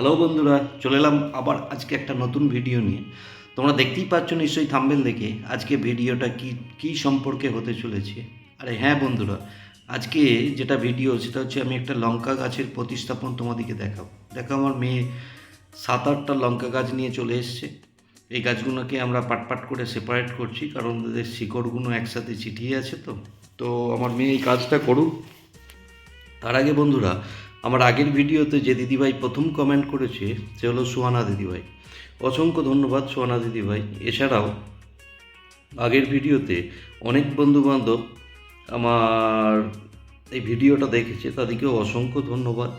Hello বন্ধুরা, চলে এলাম আবার আজকে একটা নতুন ভিডিও নিয়ে। তোমরা দেখতেই পাচ্ছ নিশ্চয়ই থাম্বেল দেখে আজকে ভিডিওটা কি কি সম্পর্কে হতে চলেছে। আরে হ্যাঁ বন্ধুরা, আজকে যেটা ভিডিও সেটা হচ্ছে আমি একটা লঙ্কা গাছের প্রতিস্থাপন তোমাদেরকে দেখাবো। দেখো আমার মেয়ে সাত আটটা লঙ্কা গাছ নিয়ে চলে এসছে। এই গাছগুলোকে আমরা পাট পাট করে সেপারেট করছি, কারণ ওদের শিকড়গুলো একসাথে চিটিয়ে আছে তো। তো আমার মেয়ে এই কাজটা করুক। তার আগে বন্ধুরা আমার আগের ভিডিওতে যে দিদিভাই প্রথম কমেন্ট করেছে, সে হলো সুহানা দিদিভাই। অসংখ্য ধন্যবাদ সুহানা দিদিভাই। এছাড়াও, আগের ভিডিওতে অনেক বন্ধুবান্ধব আমার এই ভিডিওটা দেখেছে, তাদেরকেও অসংখ্য ধন্যবাদ।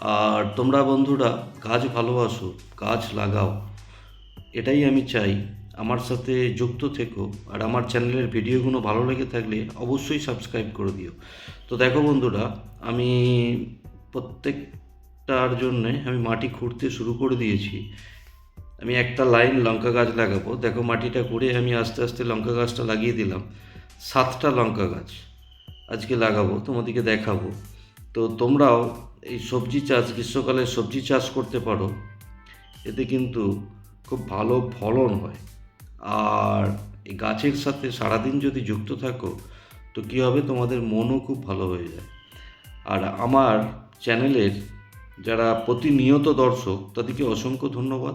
আর তোমরা বন্ধুরা, গাছ ভালোবাসো, গাছ লাগাও। এটাই আমি চাই। আমার সাথে যুক্ত থেকো। আর আমার চ্যানেলের ভিডিওগুলো ভালো লেগে থাকলে অবশ্যই সাবস্ক্রাইব করে দিও। তো দেখো বন্ধুরা, আমি প্রত্যেকটার জন্যে আমি মাটি খুঁড়তে শুরু করে দিয়েছি। আমি একটা লাইন লঙ্কা গাছ লাগাবো। দেখো মাটিটা খুঁড়ে আমি আস্তে আস্তে লঙ্কা গাছটা লাগিয়ে দিলাম। সাতটা লঙ্কা গাছ আজকে লাগাবো, তোমাদেরকে দেখাবো। তো তোমরাও এই সবজি চাষ, গ্রীষ্মকালে সবজি চাষ করতে পারো। এতে কিন্তু খুব ভালো ফলন হয়। আর এই গাছের সাথে সারাদিন যদি যুক্ত থাকো, তো কী হবে? তোমাদের মনও খুব ভালো হয়ে যায়। আর আমার চ্যানেলের যারা প্রতিনিয়ত দর্শক, তাদেরকে অসংখ্য ধন্যবাদ।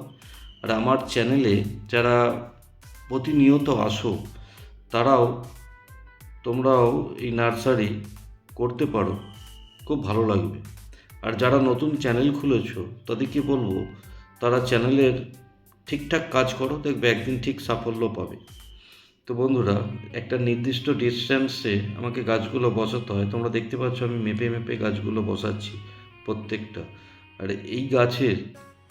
আর আমার চ্যানেলে যারা প্রতিনিয়ত আসো, তারাও, তোমরাও এই নার্সারি করতে পারো। খুব ভালো লাগবে। আর যারা নতুন চ্যানেল খুলেছো, তাদেরকে বলব, তারা চ্যানেলের ঠিকঠাক কাজ করো, দেখবে একদিন ঠিক সাফল্য পাবে। তো বন্ধুরা, একটা নির্দিষ্ট ডিস্ট্যান্সে আমাকে গাছগুলো বসাতে হয়। তোমরা দেখতে পাচ্ছ আমি মেপে মেপে গাছগুলো বসাচ্ছি প্রত্যেকটা। আর এই গাছের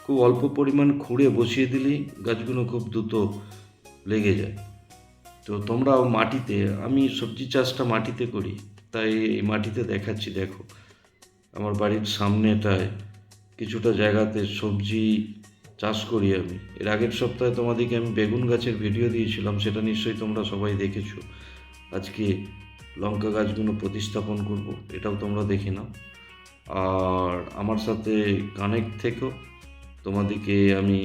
খুব অল্প পরিমাণ খুঁড়ে বসিয়ে দিলেই গাছগুলো খুব দ্রুত লেগে যায়। তো তোমরাও মাটিতে, আমি সবজি চাষটা মাটিতে করি, তাই এই মাটিতে দেখাচ্ছি, দেখো। আমার বাড়ির সামনেটায় কিছুটা জায়গাতে সবজি চাষ করি আমি। এর আগের সপ্তাহে তোমাদেরকে আমি বেগুন গাছের ভিডিও দিয়েছিলাম, সেটা নিশ্চয়ই তোমরা সবাই দেখেছ। আজকে লঙ্কা গাছগুলো প্রতিস্থাপন করব, এটাও তোমরা দেখে নাও। আর আমার সাথে কানেক্ট থেকেও তোমাদেরকে আমি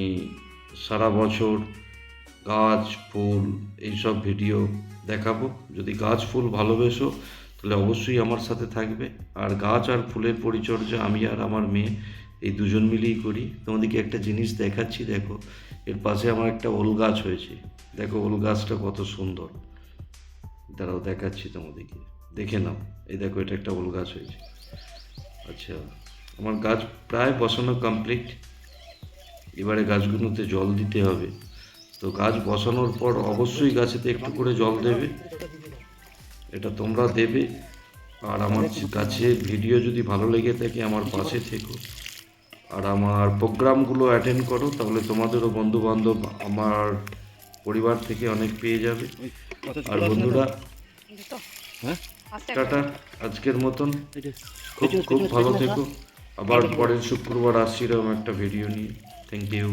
সারা বছর গাছ, ফুল এইসব ভিডিও দেখাবো। যদি গাছ, ফুল ভালোবেসো, তাহলে অবশ্যই আমার সাথে থাকবে। আর গাছ আর ফুলের পরিচর্যা আমি আর আমার মেয়ে এই দুজন মিলেই করি। তোমাদেরকে একটা জিনিস দেখাচ্ছি, দেখো। এর পাশে আমার একটা ওল গাছ হয়েছে। দেখো ওল গাছটা কত সুন্দর। দাঁড়াও, দেখাচ্ছি তোমাদেরকে। দেখে নাও। এই দেখো, এটা একটা ওল গাছ হয়েছে। আচ্ছা আমার গাছ প্রায় বসানো কমপ্লিট এবারে গাছগুলোতে জল দিতে হবে। তো গাছ বসানোর পর অবশ্যই গাছেতে একটু করে জল দেবে। এটা তোমরা দেবে। আর আমার গাছের ভিডিও যদি ভালো লেগে থাকে, আমার পাশে থেকো। আর আমার প্রোগ্রামগুলো অ্যাটেন্ড করো তাহলে তোমাদেরও বন্ধু বান্ধব আমার পরিবার থেকে অনেক পেয়ে যাবে। আর বন্ধুরা টাটা আজকের মতন। খুব খুব ভালো থেকো। আবার পরের শুক্রবার আসছি এরকম একটা ভিডিও নিয়ে। Thank you